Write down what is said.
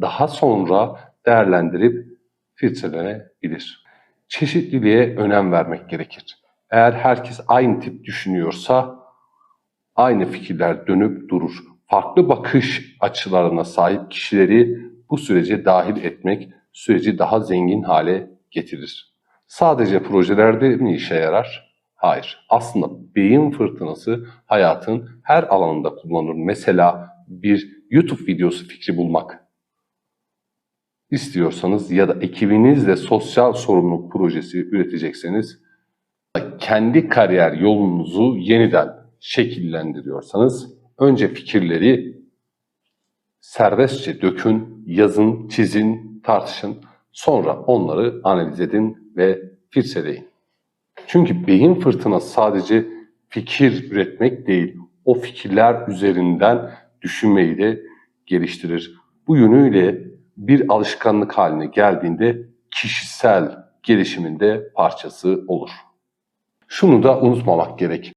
daha sonra değerlendirip filtrelenebilir. Çeşitliliğe önem vermek gerekir. Eğer herkes aynı tip düşünüyorsa aynı fikirler dönüp durur. Farklı bakış açılarına sahip kişileri bu sürece dahil etmek süreci daha zengin hale getirir. Sadece projelerde mi işe yarar? Hayır. Aslında beyin fırtınası hayatın her alanında kullanılır. Mesela bir YouTube videosu fikri bulmak istiyorsanız ya da ekibinizle sosyal sorumluluk projesi üretecekseniz kendi kariyer yolunuzu yeniden şekillendiriyorsanız önce fikirleri serbestçe dökün, yazın, çizin, tartışın. Sonra onları analiz edin ve filtreleyin. Çünkü beyin fırtınası sadece fikir üretmek değil, o fikirler üzerinden düşünmeyi de geliştirir. Bu yönüyle bir alışkanlık haline geldiğinde kişisel gelişiminde parçası olur. Şunu da unutmamak gerek.